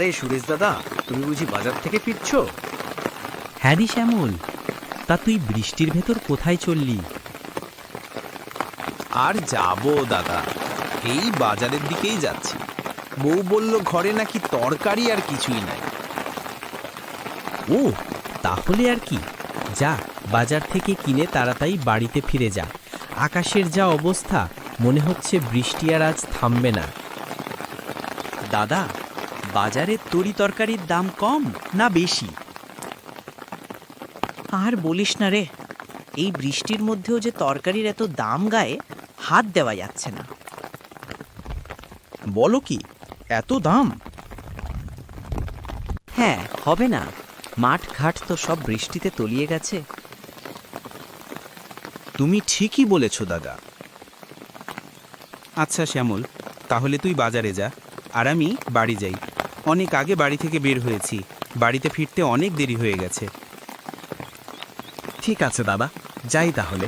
আরে সুরেশ দাদা তুমি বুঝি বাজার থেকে ফিরছো? হ্যাঁ রে শ্যামল। তা তুই বৃষ্টির ভেতর কোথায় চললি? আর যাব দাদা এই বাজারের দিকেই যাচ্ছি। বউ বলল ঘরে নাকি তরকারি আর কিছুই নাই। ও তাহলে আর কি। যা বাজার থেকে কিনে তাড়াতাড়ি বাড়িতে ফিরে যা। আকাশের যা অবস্থা মনে হচ্ছে বৃষ্টি আর আজ থামবে না। দাদা বাজারে তরি তরকারির দাম কম না বেশি? আর বলিস না রে এই বৃষ্টির মধ্যেও যে তরকারির এত দাম গায়ে হাত দেওয়া যাচ্ছে না। বলো কি এত দাম? হ্যাঁ হবে না। মাঠ ঘাট তো সব বৃষ্টিতে তলিয়ে গেছে। তুমি ঠিকই বলেছ দাদা। আচ্ছা শ্যামল তাহলে তুই বাজারে যা আর আমি বাড়ি যাই। অনেক আগে বাড়ি থেকে বের হয়েছি। বাড়িতে ফিরতে অনেক দেরি হয়ে গেছে। ঠিক আছে, দাদা। যাই তাহলে।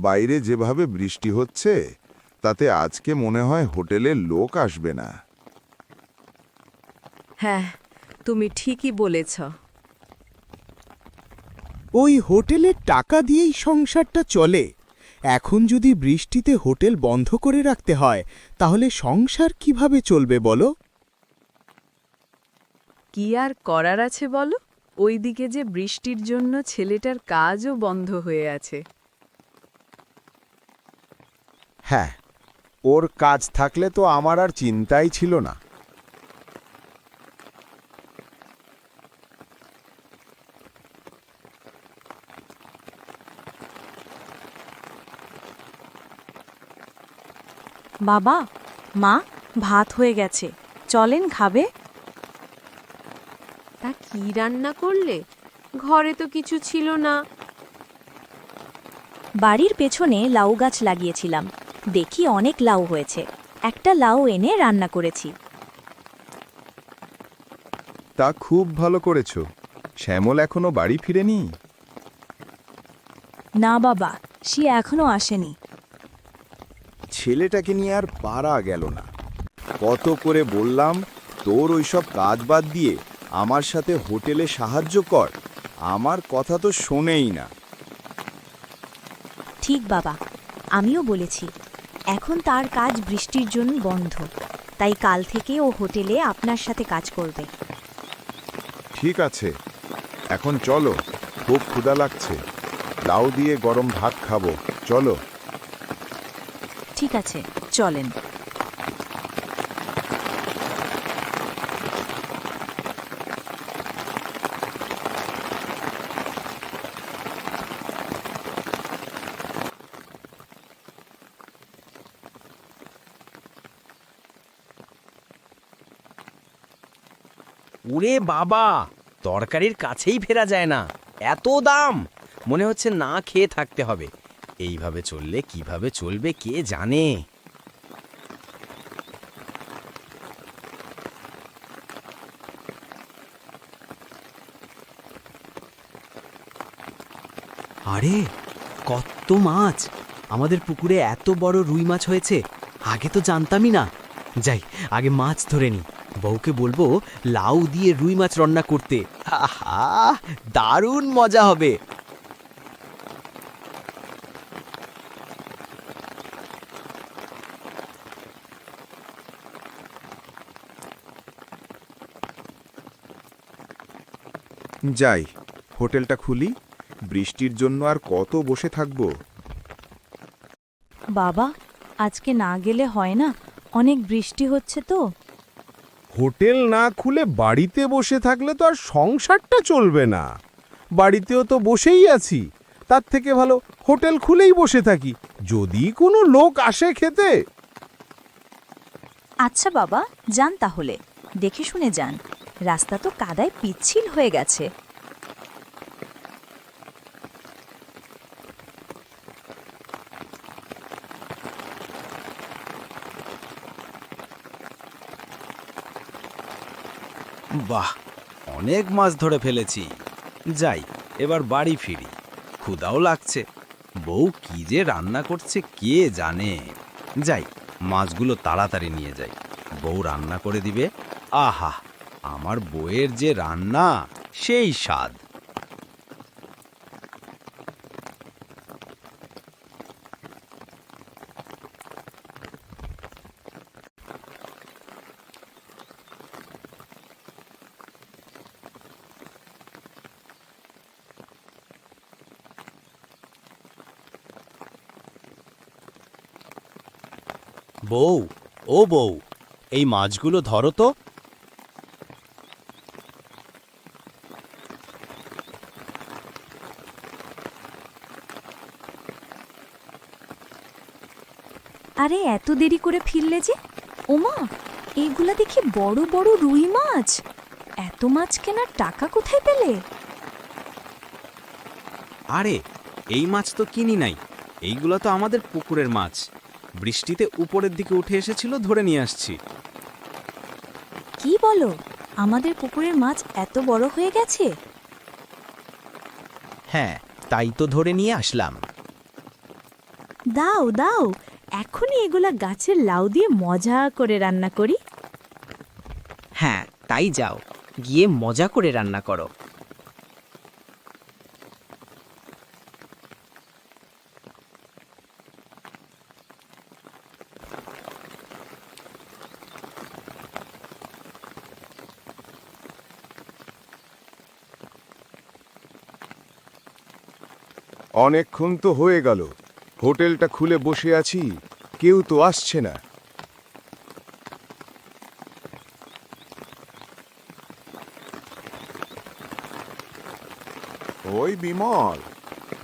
বাইরে যেভাবে বৃষ্টি হচ্ছে তাতে আজকে মনে হয় হোটেলে লোক আসবে না। হ্যাঁ তুমি ঠিকই বলেছ। ওই হোটেলের টাকা দিয়েই সংসারটা চলে। এখন যদি বৃষ্টিতে হোটেল বন্ধ করে রাখতে হয় তাহলে সংসার কীভাবে চলবে বলো? কি আর করার আছে বলো? ওইদিকে যে বৃষ্টির জন্য ছেলেটার কাজও বন্ধ হয়ে আছে। হ্যাঁ ওর কাজ থাকলে তো আমার আর চিন্তাই ছিল না। বাবা মা ভাত হয়ে গেছে। চলেন খাবে? তা কি রান্না করলে? ঘরে তো কিছু ছিল না। বাড়ির পেছনে লাউ গাছ লাগিয়েছিলাম। দেখি অনেক লাউ হয়েছে। একটা লাউ এনে রান্না করেছি। তা খুব ভালো করেছ। শ্যামল এখনও বাড়ি ফিরেনি? না বাবা সে এখনও আসেনি। ছেলেটাকে নিয়ে আর পারা গেল না। কত করে বললাম তোর ওইসব কাজ বাদ দিয়ে আমার সাথে হোটেলে সাহায্য কর। আমার কথা তো শোনেই না। ঠিক বাবা আমিও বলেছি। এখন তার কাজ বৃষ্টির জন্য বন্ধ। তাই কাল থেকে ও হোটেলে আপনার সাথে কাজ করবে। ঠিক আছে। এখন চলো খুব ক্ষুদা লাগছে। লাউ দিয়ে গরম ভাত খাব। চলো। ঠিক আছে চলেন। ওরে বাবা, তরকারির কাছেই ফেরা যায় না। এত দাম। মনে হচ্ছে না খেয়ে থাকতে হবে। এইভাবে চললে কীভাবে চলবে কে জানে? আরে, কত মাছ! আমাদের পুকুরে এত বড় রুই মাছ হয়েছে, আগে তো জানতামই না। যাই, আগে মাছ ধরে নি। বউকে বলব লাউ দিয়ে রুই মাছ রান্না করতে। আহা দারুণ মজা হবে। যাই হোটেলটা খুলি। বৃষ্টির জন্য আর কত বসে থাকব? বাবা আজকে না গেলে হয় না? অনেক বৃষ্টি হচ্ছে তো। হোটেল না খুলে বাড়িতে বসে থাকলে তো আর সংসারটা চলবে না। বাড়িতেও তো বসেই আছি। তার থেকে ভালো হোটেল খুলেই বসে থাকি। যদি কোনো লোক আসে খেতে। আচ্ছা বাবা, যান তাহলে। দেখে শুনে যান। রাস্তা তো কাদায় পিচ্ছিল হয়ে গেছে। বাহ, অনেক মাছ ধরে ফেলেছি। যাই, এবার বাড়ি ফিরি। ক্ষুদাও লাগছে। বউ কি যে রান্না করছে কে জানে। যাই, মাছগুলো তাড়াতাড়ি নিয়ে যাই। বউ রান্না করে দিবে। আহা, আমার বউয়ের যে রান্না, সেই স্বাদ। বউ ও বউ এই মাছগুলো ধরো তো। আরে এত দেরি করে ফিরলে যে? ওমা এইগুলা দেখি বড় বড় রুই মাছ। এত মাছ কেনার টাকা কোথায় পেলে? আরে এই মাছ তো কিনি নাই। এইগুলো তো আমাদের পুকুরের মাছ। বৃষ্টিতে উপরের দিকে উঠে এসেছিল ধরে নিয়ে আসছি। কি বলো? আমাদের পুকুরের মাছ এত বড় হয়ে গেছে? হ্যাঁ তাই তো ধরে নিয়ে আসলাম। দাও দাও এখনই এগুলা গাছের লাউ দিয়ে মজা করে রান্না করি। হ্যাঁ তাই যাও গিয়ে মজা করে রান্না করো। অনেকক্ষণ তো হয়ে গেল। হোটেলটা খুলে বসে আছি কেউ তো আসছে না। ওই বিমল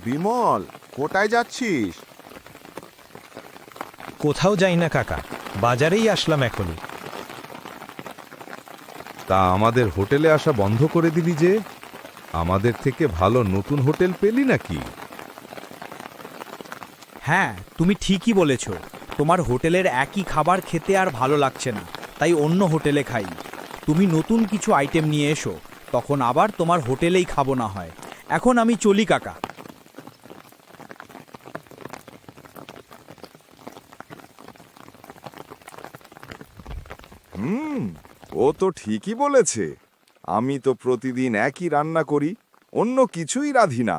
বিমল কোথায় যাচ্ছিস? কোথাও যাই না কাকা বাজারেই আসলাম এখনই। তা আমাদের হোটেলে আসা বন্ধ করে দিলি যে? আমাদের থেকে ভালো নতুন হোটেল পেলি নাকি? হ্যাঁ তুমি ঠিকই বলেছ। তোমার হোটেলের একই খাবার খেতে আর ভালো লাগছে না, তাই অন্য হোটেলে খাই। তুমি নতুন কিছু আইটেম নিয়ে এসো, তখন আবার তোমার হোটেলেই খাব না হয়। এখন আমি চলি, কাকা। হুম, ও তো ঠিকই বলেছে। আমি তো প্রতিদিন একই রান্না করি, অন্য কিছুই রাধি না।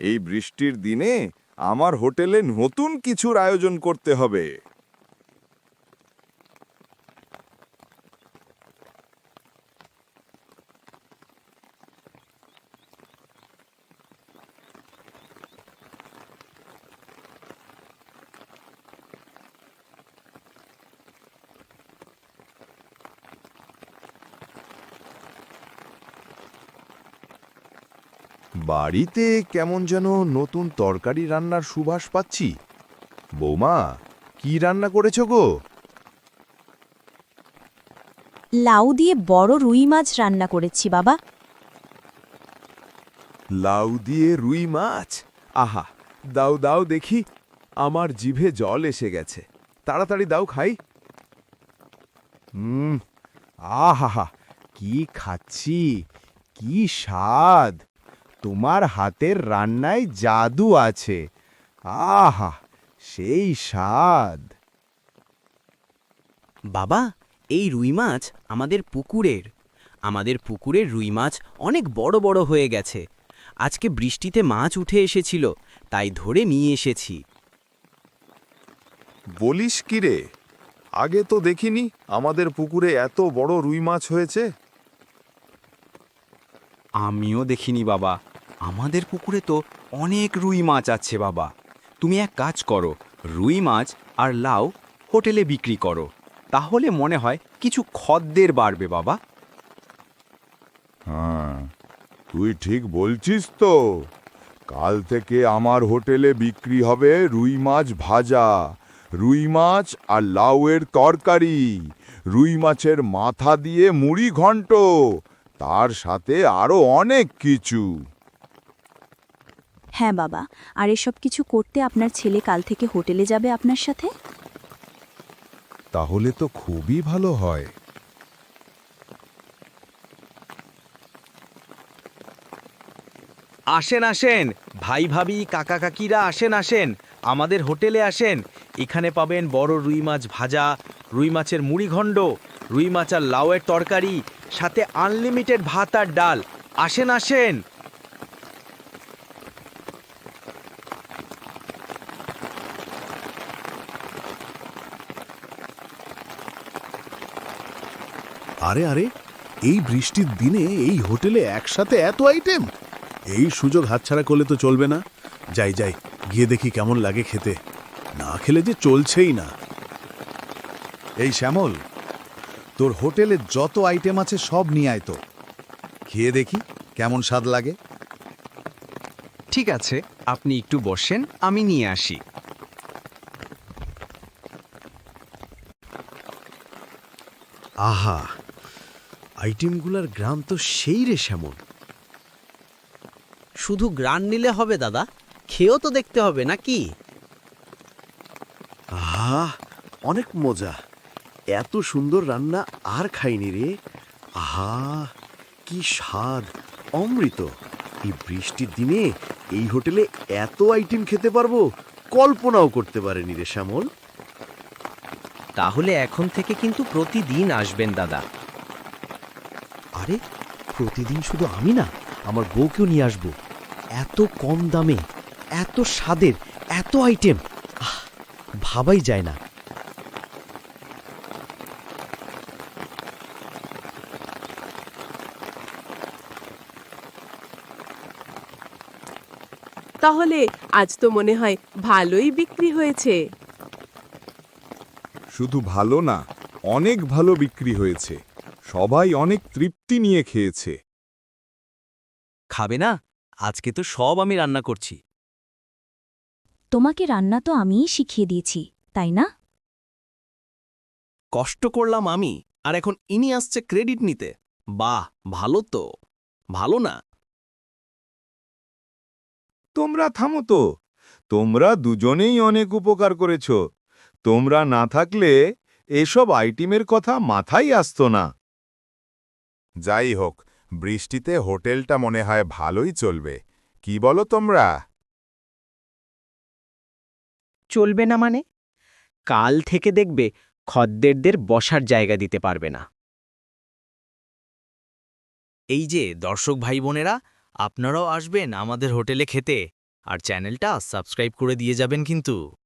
এই বৃষ্টির দিনে আমার হোটেলে নতুন কিছুর আয়োজন করতে হবে। বাড়িতে কেমন যেন নতুন তরকারি রান্নার সুবাস পাচ্ছি। বৌমা কি রান্না করেছ গো? লাউ দিয়ে বড় রুই মাছ রান্না করেছি বাবা। লাউ দিয়ে রুই মাছ? আহা দাও দাও দেখি আমার জিভে জল এসে গেছে। তাড়াতাড়ি দাও খাই। হুম আহা কি খাচ্ছি কি স্বাদ। তোমার হাতের রান্নায় জাদু আছে। আহা সেই স্বাদ। বাবা এই রুই মাছ আমাদের পুকুরের। আমাদের পুকুরের রুই মাছ অনেক বড় বড় হয়ে গেছে। আজকে বৃষ্টিতে মাছ উঠে এসেছিল তাই ধরে নিয়ে এসেছি। বলিস কি রে আগে তো দেখিনি আমাদের পুকুরে এত বড় রুই মাছ হয়েছে। আমিও দেখিনি বাবা। আমাদের পুকুরে তো অনেক রুই মাছ আছে বাবা। তুমি এক কাজ করো, রুই মাছ আর লাউ হোটেলে বিক্রি করো। তাহলে মনে হয় কিছু খদ্দের বাড়বে বাবা। হ্যাঁ তুই ঠিক বলছিস তো। কাল থেকে আমার হোটেলে বিক্রি হবে রুই মাছ ভাজা, রুই মাছ আর লাউয়ের তরকারি, রুই মাছের মাথা দিয়ে মুড়ি ঘন্ট, তার সাথে আরও অনেক কিছু। হ্যাঁ বাবা আর এসব কিছু করতে আপনার ছেলে কাল থেকে হোটেলে যাবে আপনার সাথে? তাহলে তো খুবই ভালো হয়। আসেন আসেন। ভাই ভাবি কাকা কাকিরা আসেন আসেন। আমাদের হোটেলে আসেন। এখানে পাবেন বড় রুই মাছ ভাজা রুই মাছের মুড়িঘণ্ড রুই মাছ আর লাউয়ের তরকারি সাথে আনলিমিটেড ভাত আর ডাল। আসেন আসেন। আরে আরে এই বৃষ্টির দিনে এই হোটেলে একসাথে এত আইটেম? এই সুযোগ হাতছাড়া করলে তো চলবে না। যাই যাই গিয়ে দেখি কেমন লাগে খেতে। না খেলে যে চলছেই না। এই শ্যামল তোর হোটেলে যত আইটেম আছে সব নিয়ে আয় তো। খেয়ে দেখি কেমন স্বাদ লাগে। ঠিক আছে আপনি একটু বসেন আমি নিয়ে আসি। আহা আইটেমগুলার গ্রাম তো সেই রে শ্যামল। শুধু গ্রান নিলে হবে দাদা খেয়েও তো দেখতে হবে নাকি? আহা অনেক মজা। এত সুন্দর রান্না আর খাইনি রে। আহা কি স্বাদ অমৃত। এই বৃষ্টির দিনে এই হোটেলে এত আইটেম খেতে পারব কল্পনাও করতে পারেনি রে শ্যামল। তাহলে এখন থেকে কিন্তু প্রতিদিন আসবেন দাদা। আরে প্রতিদিন শুধু আমি না আমার বউকেও নিয়ে আসব। এত কম দামে এত স্বাদের এত আইটেম আহ, ভাবাই যায় না। তাহলে আজ তো মনে হয় ভালোই বিক্রি হয়েছে। শুধু ভালো না অনেক ভালো বিক্রি হয়েছে। সবাই অনেক তৃপ্তি নিয়ে খেয়েছে। খাবে না? আজকে তো সব আমি রান্না করছি। তোমাকে রান্না তো আমিই শিখিয়ে দিয়েছি তাই না? কষ্ট করলাম আমি আর এখন ইনি আসছে ক্রেডিট নিতে। বাহ ভালো তো। ভালো না? তোমরা থামো তো। তোমরা দুজনেই অনেক উপকার করেছ। তোমরা না থাকলে এসব আইটেমের কথা মাথায় আসতো না। যাই হোক বৃষ্টিতে হোটেলটা মনে হয় ভালোই চলবে। কি বলো তোমরা? চলবে না মানে? কাল থেকে দেখবে খদ্দেরদের বসার জায়গা দিতে পারবে না। এই যে দর্শক ভাই বোনেরা আপনারাও আসবেন আমাদের হোটেলে খেতে আর চ্যানেলটা সাবস্ক্রাইব করে দিয়ে যাবেন কিন্তু।